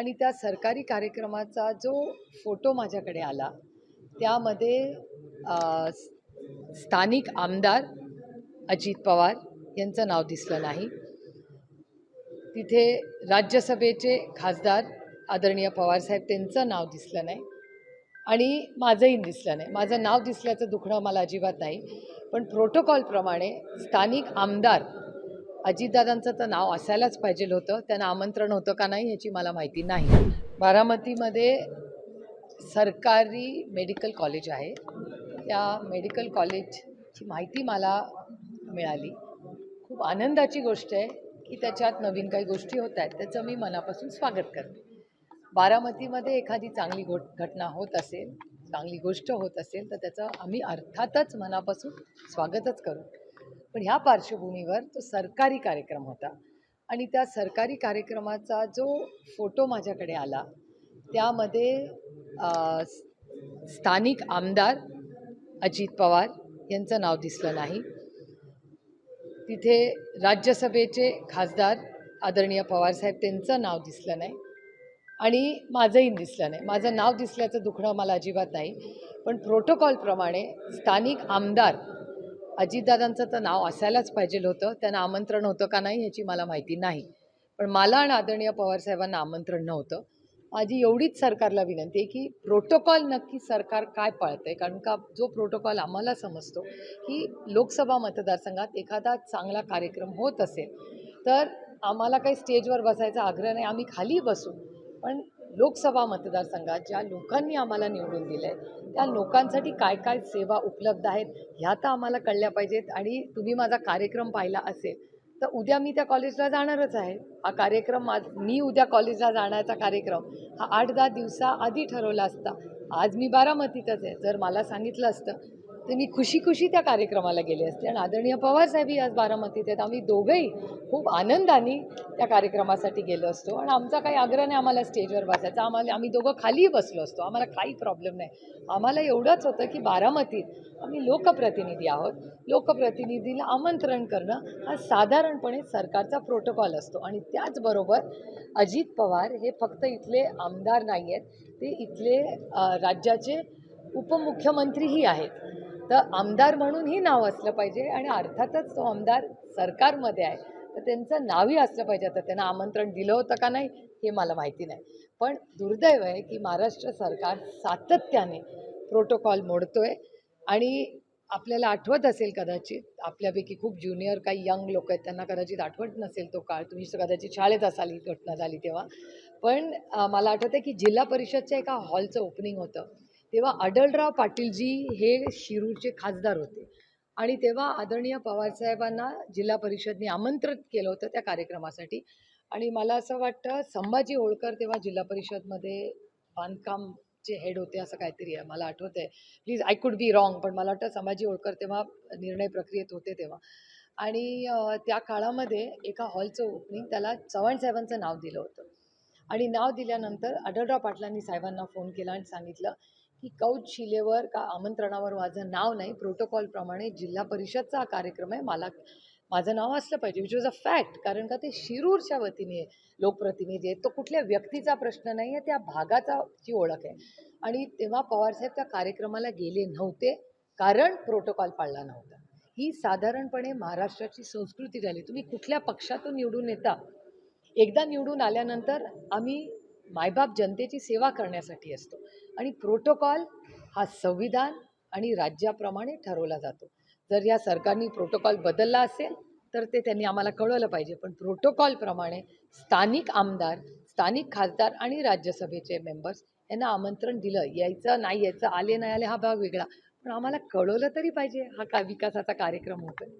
आणि त्या सरकारी कार्यक्रमाचा जो फोटो माझ्याकडे आला त्यामध्ये स्थानिक आमदार अजित पवार यांचं नाव दिसलं नाही. तिथे राज्यसभेचे खासदार आदरणीय पवारसाहेब त्यांचं नाव दिसलं नाही आणि माझंही दिसलं नाही. माझं नाव दिसल्याचं दुखणं मला अजिबात नाही. पण प्रोटोकॉलप्रमाणे स्थानिक आमदार अजितदादांचं तर नाव असायलाच पाहिजे होतं. त्यांना आमंत्रण होतं का नाही याची मला माहिती नाही. बारामतीमध्ये सरकारी मेडिकल कॉलेज आहे. त्या मेडिकल कॉलेजची माहिती मला मिळाली. खूप आनंदाची गोष्ट आहे की त्याच्यात नवीन काही गोष्टी होत आहेत. त्याचं मी मनापासून स्वागत करते. बारामतीमध्ये एखादी चांगली घो घटना होत असेल चांगली गोष्ट होत असेल तर त्याचं आम्ही अर्थातच मनापासून स्वागतच करू. पण ह्या पार्श्वभूमीवर तो सरकारी कार्यक्रम होता. आणि त्या सरकारी कार्यक्रमाचा जो फोटो माझ्याकडे आला त्यामध्ये स्थानिक आमदार अजित पवार यांचं नाव दिसलं नाही. तिथे राज्यसभेचे खासदार आदरणीय पवारसाहेब त्यांचं नाव दिसलं नाही आणि माझंही दिसलं नाही. माझं नाव दिसल्याचं दुखणं मला अजिबात नाही. पण प्रोटोकॉलप्रमाणे स्थानिक आमदार अजितदादांचं तर नाव असायलाच पाहिजे होतं. त्यांना आमंत्रण होतं का नाही याची मला माहिती नाही. पण मला आणि आदरणीय पवारसाहेबांना आमंत्रण नव्हतं. माझी एवढीच सरकारला विनंती आहे की प्रोटोकॉल नक्की सरकार काय पाळतं आहे कारण का जो प्रोटोकॉल आम्हाला समजतो की लोकसभा मतदारसंघात एखादा चांगला कार्यक्रम होत असेल तर आम्हाला काही स्टेजवर बसायचा आग्रह नाही. आम्ही खाली बसू. पण लोकसभा मतदारसंघात ज्या लोकांनी आम्हाला निवडून दिलं आहे त्या लोकांसाठी काय काय सेवा उपलब्ध आहेत ह्या तर आम्हाला कळल्या पाहिजेत. आणि तुम्ही माझा कार्यक्रम पाहिला असेल तर उद्या मी त्या कॉलेजला जाणारच आहे. हा कार्यक्रम माझ मी उद्या कॉलेजला जाण्याचा कार्यक्रम हा आठ दहा दिवसाआधी ठरवला असता. आज मी बारामतीतच आहे. जर मला सांगितलं असतं तर मी खुशी खुशी त्या कार्यक्रमाला गेले असते. आणि आदरणीय पवारसाहेबही आज बारामतीत आहेत. आम्ही दोघंही खूप आनंदाने त्या कार्यक्रमासाठी गेलो असतो. आणि आमचा काही आग्रह नाही आम्हाला स्टेजवर बसायचा. आम्हाला आम्ही दोघं खालीही बसलो असतो. आम्हाला काही प्रॉब्लेम नाही. आम्हाला एवढंच होतं की बारामतीत आम्ही लोकप्रतिनिधी आहोत. लोकप्रतिनिधीला आमंत्रण करणं हा साधारणपणे सरकारचा प्रोटोकॉल असतो. आणि त्याचबरोबर अजित पवार हे फक्त इथले आमदार नाही आहेत ते इथले राज्याचे उपमुख्यमंत्रीही आहेत. तर आमदार म्हणूनही नाव असलं पाहिजे आणि अर्थातच तो आमदार सरकारमध्ये आहे. तर त्यांचं नावही असलं पाहिजे. आता त्यांना आमंत्रण दिलं होतं का नाही हे मला माहिती नाही. पण दुर्दैव आहे की महाराष्ट्र सरकार सातत्याने प्रोटोकॉल मोडतो आहे आणि आपल्याला आठवत असेल कदाचित आपल्यापैकी खूप ज्युनियर काही यंग लोक आहेत त्यांना कदाचित आठवत नसेल तो काळ. तुम्ही कदाचित शाळेत असाल ही घटना झाली तेव्हा. पण मला आठवतं आहे की जिल्हा परिषदच्या एका हॉलचं ओपनिंग होतं. तेव्हा अडलराव पाटीलजी हे शिरूरचे खासदार होते. आणि तेव्हा आदरणीय पवारसाहेबांना जिल्हा परिषदने आमंत्रित केलं होतं त्या कार्यक्रमासाठी. आणि मला असं वाटतं संभाजी होळकर तेव्हा जिल्हा परिषदमध्ये बांधकामचे हेड होते असं काहीतरी आहे मला आठवत आहे please I could be wrong पण मला वाटतं संभाजी होळकर तेव्हा निर्णय प्रक्रियेत होते तेव्हा. आणि त्या काळामध्ये एका हॉलचं ओपनिंग त्याला चव्हाण साहेबांचं नाव दिलं होतं. आणि नाव दिल्यानंतर आढळराव पाटलांनी साहेबांना फोन केला आणि सांगितलं की कौच शिलेवर का आमंत्रणावर माझं नाव नाही. प्रोटोकॉलप्रमाणे जिल्हा परिषदचा हा कार्यक्रम आहे. मला माझं नाव असलं पाहिजे विच वॉज अ फॅक्ट कारण का ते शिरूरच्या वतीने लोकप्रतिनिधी आहेत. तो कुठल्या व्यक्तीचा प्रश्न नाही आहे त्या भागाचा ची ओळख आहे. आणि तेव्हा पवारसाहेब त्या कार्यक्रमाला गेले नव्हते कारण प्रोटोकॉल पाळला नव्हता. ही साधारणपणे महाराष्ट्राची संस्कृती झाली. तुम्ही कुठल्या पक्षातून निवडून येता? एकदा निवडून आल्यानंतर आम्ही मायबाप जनतेची सेवा करण्यासाठी असतो. आणि प्रोटोकॉल हा संविधान आणि राज्याप्रमाणे ठरवला जातो. जर या सरकारने प्रोटोकॉल बदलला असेल तर ते त्यांनी आम्हाला कळवलं पाहिजे. पण प्रोटोकॉलप्रमाणे स्थानिक आमदार स्थानिक खासदार आणि राज्यसभेचे मेंबर्स यांना आमंत्रण दिलं. यायचं नाही यायचं आले नाही आले हा भाग वेगळा. पण आम्हाला कळवलं तरी पाहिजे हा का विकासाचा कार्यक्रम होतो